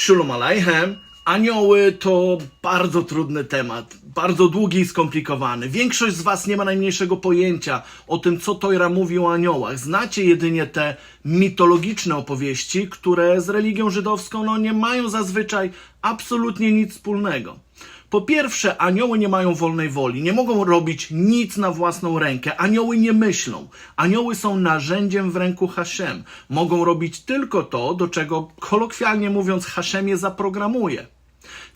Shalom Aleichem. Anioły to bardzo trudny temat, bardzo długi i skomplikowany. Większość z Was nie ma najmniejszego pojęcia o tym, co Tojra mówi o aniołach. Znacie jedynie te mitologiczne opowieści, które z religią żydowską no, nie mają zazwyczaj absolutnie nic wspólnego. Po pierwsze, anioły nie mają wolnej woli, nie mogą robić nic na własną rękę. Anioły nie myślą. Anioły są narzędziem w ręku Hashem. Mogą robić tylko to, do czego kolokwialnie mówiąc Hashem je zaprogramuje.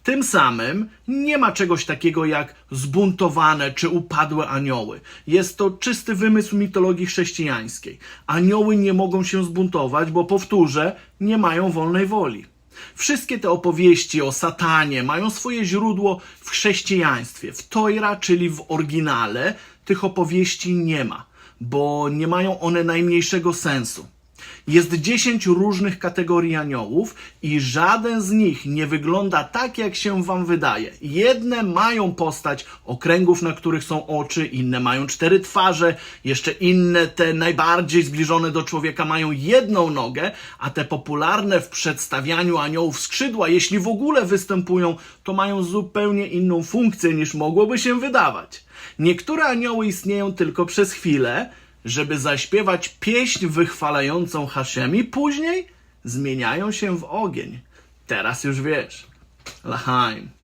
Tym samym nie ma czegoś takiego jak zbuntowane czy upadłe anioły. Jest to czysty wymysł mitologii chrześcijańskiej. Anioły nie mogą się zbuntować, bo powtórzę, nie mają wolnej woli. Wszystkie te opowieści o satanie mają swoje źródło w chrześcijaństwie. W Tojra, czyli w oryginale, tych opowieści nie ma, bo nie mają one najmniejszego sensu. Jest dziesięć różnych kategorii aniołów i żaden z nich nie wygląda tak, jak się wam wydaje. Jedne mają postać okręgów, na których są oczy, inne mają cztery twarze, jeszcze inne, te najbardziej zbliżone do człowieka, mają jedną nogę, a te popularne w przedstawianiu aniołów skrzydła, jeśli w ogóle występują, to mają zupełnie inną funkcję niż mogłoby się wydawać. Niektóre anioły istnieją tylko przez chwilę, żeby zaśpiewać pieśń wychwalającą Haszem i później zmieniają się w ogień. Teraz już wiesz. Lahaim.